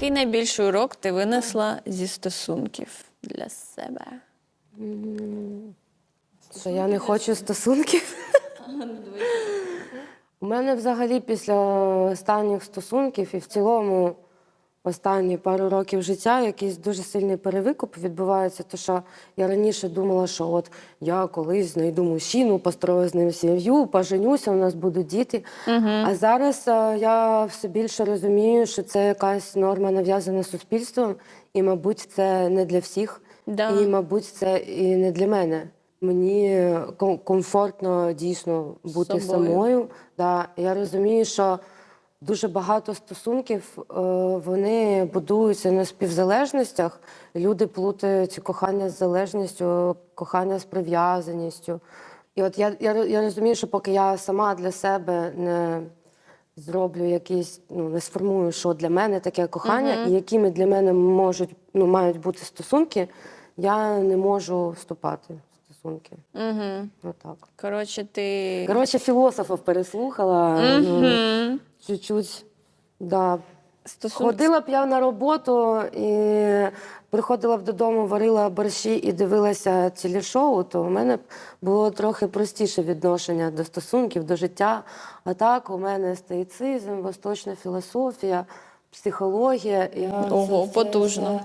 Який найбільший урок ти винесла зі стосунків для себе? Що я не хочу стосунків. У мене взагалі після останніх стосунків і в цілому останні пару років життя якийсь дуже сильний перевикуп відбувається. То що я раніше думала, що от я колись знайду мужчину, построю з ним сім'ю, поженюся, у нас будуть діти. А зараз е, я все більше розумію, що це якась норма нав'язана суспільством, і, мабуть, це не для всіх. Да. І, мабуть, це і не для мене. Мені ком- комфортно дійсно бути собою. самою. Да. Я розумію, що дуже багато стосунків е, вони будуються на співзалежностях. Люди плутають кохання з залежністю, кохання з прив'язаністю. І от я, я, я розумію, що поки я сама для себе не зроблю якісь, ну не сформую, що для мене таке кохання, і якими для мене можуть ну мають бути стосунки, я не можу вступати стосунки. Угу. Отак. Коротше, ти. Коротше, філософів переслухала ну, Мгм. Чуть-чуть. Да. Стосунки. Ходила б я на роботу і приходила б додому, варила борщі і дивилася телешоу, то в мене б було трохи простіше відношення до стосунків, до життя. А так у мене стоїцизм, восточна філософія, психологія. Я Ого, це- потужно.